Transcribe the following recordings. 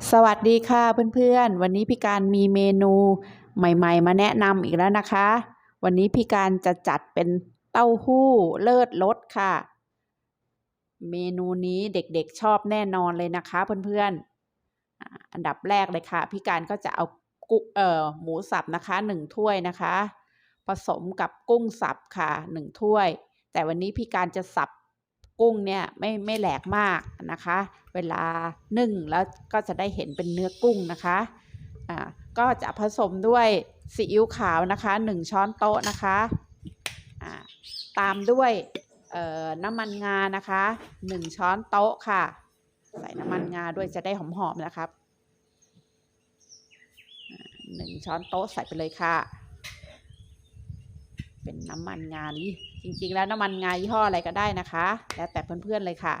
สวัสดีค่ะเพื่อนๆ วันนี้พี่การมีเมนูใหม่ๆ มาแนะนำอีกแล้วนะคะ วันนี้พี่การจะจัดเป็นเต้าหู้เลิศรสค่ะ เมนูนี้เด็กๆชอบแน่นอนเลยนะคะเพื่อนๆ อันดับแรกเลยค่ะ พี่การก็จะเอากุเอ่อหมูสับนะคะหนึ่งถ้วยนะคะ ผสมกับกุ้งสับค่ะหนึ่งถ้วย แต่วันนี้พี่การจะสับ กุ้งเนี่ยไม่ไม่แหลกมากนะคะ เวลานึ่งแล้วก็จะได้เห็นเป็นเนื้อกุ้งนะคะอ่าก็จะผสมด้วยซีอิ๊วขาวนะคะหนึ่งช้อนโต๊ะนะคะอ่าตามด้วยเอ่อน้ำมันงานะคะหนึ่งช้อนโต๊ะค่ะ ใส่น้ำมันงาด้วยจะได้หอมๆนะครับหนึ่งช้อนโต๊ะใส่ไปเลยค่ะ เป็นน้ำมันงานี้ จริง ๆ แล้วน้ำมันงายี่ห้ออะไรก็ได้นะคะ แล้วแต่เพื่อนๆเลยค่ะ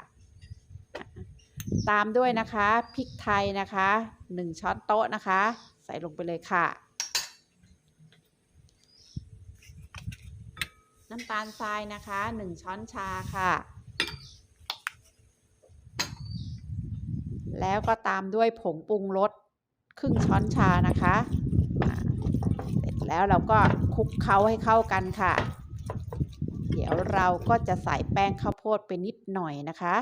ตามด้วยนะคะพริกไทยนะคะหนึ่งช้อนโต๊ะนะคะ ใส่ลงไปเลยค่ะ น้ำตาลทรายนะคะหนึ่งช้อนชาค่ะ แล้วก็ตามด้วยผงปรุงรสครึ่งช้อนชานะคะ แล้วเราก็คลุกเคล้าให้เข้ากันค่ะ เดี๋ยวเราก็จะใส่แป้งข้าวโพดไปนิดหน่อยนะคะ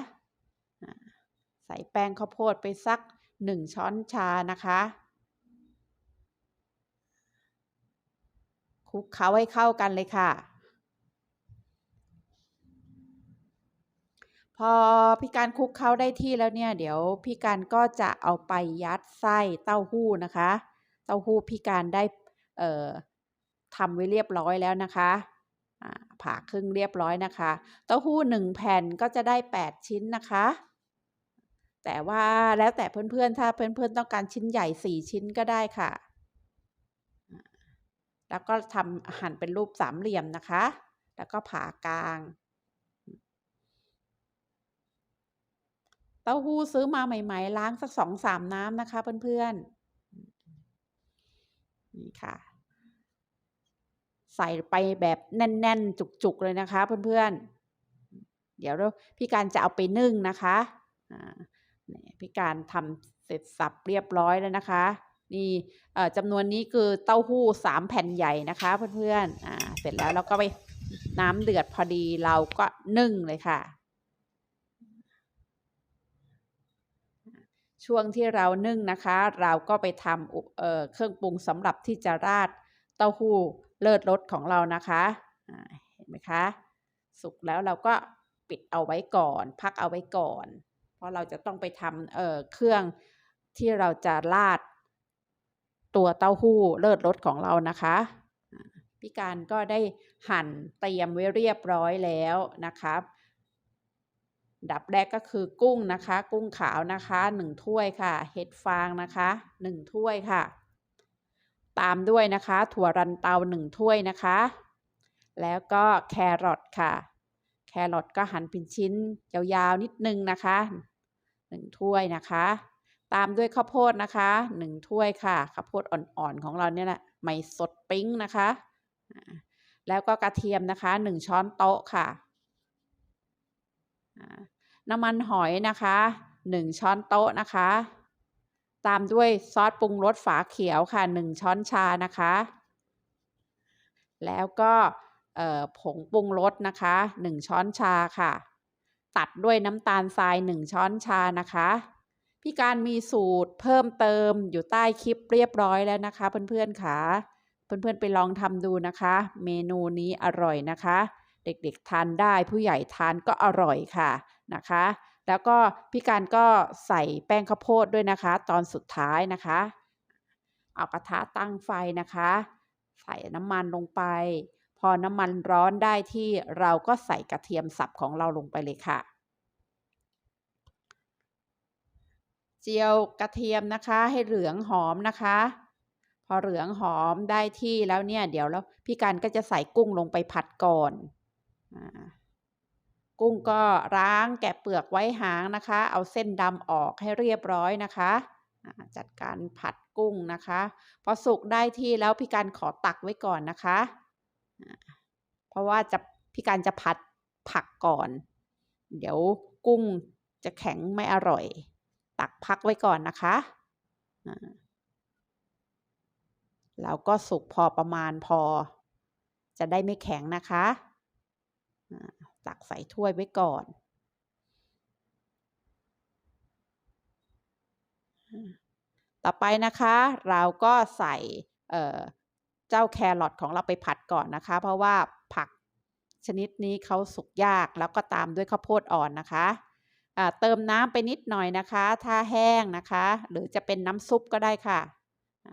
ใส่แป้งข้าวโพดไปสักหนึ่งช้อนชานะคะคลุกเคล้าให้เข้ากันเลยค่ะ พอพี่การคลุกเคล้าได้ที่แล้วเนี่ย เดี๋ยวพี่การก็จะเอาไปยัดไส้เต้าหู้นะคะ เต้าหู้พี่การได้ ทำไว้เรียบร้อยแล้วนะคะผ่าครึ่งเรียบร้อยนะคะ เต้าหู้หนึ่งแผ่นก็จะได้แปดชิ้นนะคะ แต่ว่าแล้วแต่เพื่อนๆ ถ้าเพื่อนๆ ต้องการชิ้นใหญ่สี่ชิ้นก็ได้ค่ะ แล้วก็ทำหั่นเป็นรูปสามเหลี่ยมนะคะ แล้วก็ผ่ากลาง เต้าหู้ซื้อมาใหม่ ๆ ล้างสักสองสามน้ำนะคะเพื่อนๆ นี่ค่ะ ส่ไปแบบแน่น ๆ จุก ๆ เลยนะคะ เพื่อนๆ เดี๋ยวพี่การจะเอาไปนึ่งนะคะพี่การทำเสร็จสับเรียบร้อยแล้วนะคะ นี่จำนวนนี้คือเต้าหู้สามแผ่นใหญ่นะคะเพื่อนๆอเสร็จแล้วเราก็ไปน้ำเดือดพอดีเราก็นึ่งเลยค่ะ ช่วงที่เรานึ่งนะคะ เราก็ไปทำเเครื่องปรุงสำหรับที่จะราดเต้าหู้ เลิศรสของเรานะคะเห็นไหมคะ สุกแล้วเราก็ปิดเอาไว้ก่อน พักเอาไว้ก่อน เพราะเราจะต้องไปทำเอ่อเครื่องที่เราจะราดตัวเต้าหู้เลิศรสของเรานะคะพี่การก็ได้หั่นเตรียมไว้เรียบร้อยแล้วนะครับดับแรกก็คือกุ้งนะคะ กุ้งขาวนะคะหนึ่งถ้วยค่ะ เห็ดฟางนะคะหนึ่งถ้วยค่ะ ตามด้วยนะคะ ถั่วรันเตาหนึ่งถ้วยนะคะ แล้วก็แครอทค่ะ แครอทก็หั่นเป็นชิ้นยาวๆนิดนึงนะคะหนึ่งถ้วยนะคะ ตามด้วยข้าวโพดนะคะหนึ่งถ้วยค่ะข้าวโพดอ่อนๆของเราเนี่ยแหละไม่สดปิ้งนะคะ แล้วก็กระเทียมนะคะหนึ่งช้อนโต๊ะค่ะน้ำมันหอยนะคะหนึ่งช้อนโต๊ะนะคะ ตามด้วยซอสปรุงรสฝาเขียวค่ะหนึ่งช้อนชานะคะ แล้วก็ผงปรุงรสนะคะหนึ่งช้อนชาค่ะ ตัดด้วยน้ำตาลทรายหนึ่งช้อนชานะคะพี่การมีสูตรเพิ่มเติมอยู่ใต้คลิปเรียบร้อยแล้วนะคะ เพื่อนๆค่ะเพื่อนๆไปลองทำดูนะคะ เมนูนี้อร่อยนะคะ เด็กๆทานได้ผู้ใหญ่ทานก็อร่อยค่ะนะคะ แล้วก็พี่การก็ใส่แป้งข้าวโพดด้วยนะคะ ตอนสุดท้ายนะคะ เอากระทะตั้งไฟนะคะ ใส่น้ำมันลงไป พอน้ำมันร้อนได้ที่เราก็ใส่กระเทียมสับของเราลงไปเลยค่ะ เจียวกระเทียมนะคะให้เหลืองหอมนะคะ พอเหลืองหอมได้ที่แล้วเนี่ย เดี๋ยวแล้วพี่การก็จะใส่กุ้งลงไปผัดก่อนอา กุ้งก็ล้างแกะเปลือกไว้หางนะคะ เอาเส้นดำออกให้เรียบร้อยนะคะจัดการผัดกุ้งนะคะ พอสุกได้ที่แล้วพี่การขอตักไว้ก่อนนะคะ เพราะว่าจะพี่การจะผัดผักก่อน เดี๋ยวกุ้งจะแข็งไม่อร่อย ตักพักไว้ก่อนนะคะแล้วก็สุกพอประมาณพอ จะได้ไม่แข็งนะคะ ตักใส่ถ้วยไว้ก่อน ต่อไปนะคะเราก็ใส่เเจ้าแครอทของเราไปผัดก่อนนะคะ เพราะว่าผักชนิดนี้เขาสุกยากแล้วก็ตามด้วยข้าวโพดอ่อนนะคะเติมน้ำไปนิดหน่อยนะคะ ถ้าแห้งนะคะ หรือจะเป็นน้ำซุปก็ได้ค่ะ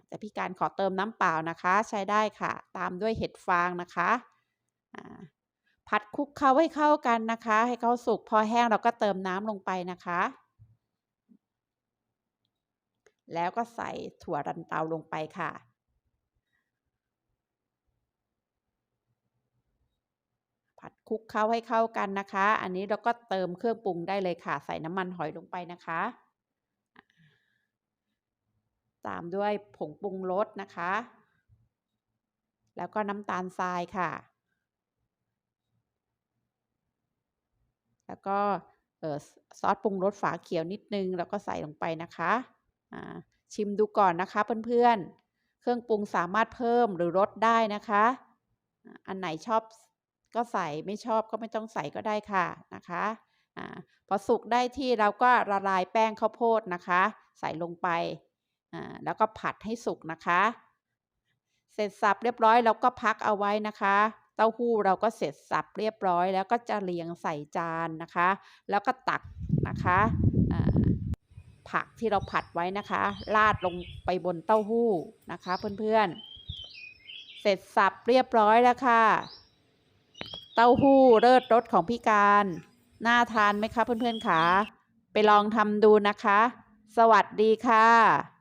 แต่พี่การขอเติมน้ำเปล่านะคะ ใช้ได้ค่ะ ตามด้วยเห็ดฟางนะคะ ผัดคลุกเคล้าให้เข้ากันนะคะ ให้เขาสุกพอแห้งเราก็เติมน้ำลงไปนะคะ แล้วก็ใส่ถั่วรันเตาลงไปค่ะ ผัดคลุกเคล้าให้เข้ากันนะคะ อันนี้เราก็เติมเครื่องปรุงได้เลยค่ะ ใส่น้ำมันหอยลงไปนะคะ ตามด้วยผงปรุงรสนะคะ แล้วก็น้ำตาลทรายค่ะ แล้วก็ซอสปรุงรสฝาเขียวนิดนึง แล้วก็ใส่ลงไปนะคะชิมดูก่อนนะคะเพื่อนๆ เครื่องปรุงสามารถเพิ่มหรือลดได้นะคะ อันไหนชอบก็ใส่ไม่ชอบก็ไม่ต้องใส่ก็ได้ค่ะนะคะอพอสุกได้ที่เราก็ละลายแป้งข้าวโพดนะคะ ใส่ลงไปแล้วก็ผัดให้สุกนะคะ เสร็จสับเรียบร้อยเราก็พักเอาไว้นะคะ เต้าหู้เราก็เสร็จสับเรียบร้อย แล้วก็จะเรียงใส่จานนะคะ แล้วก็ตักนะคะผักที่เราผัดไว้นะคะ ราดลงไปบนเต้าหู้นะคะเพื่อนๆ เสร็จสับเรียบร้อยแล้วค่ะ เต้าหู้เลิศรสของพี่การ น่าทานไหมคะเพื่อนๆคะไปลองทำดูนะคะ สวัสดีค่ะ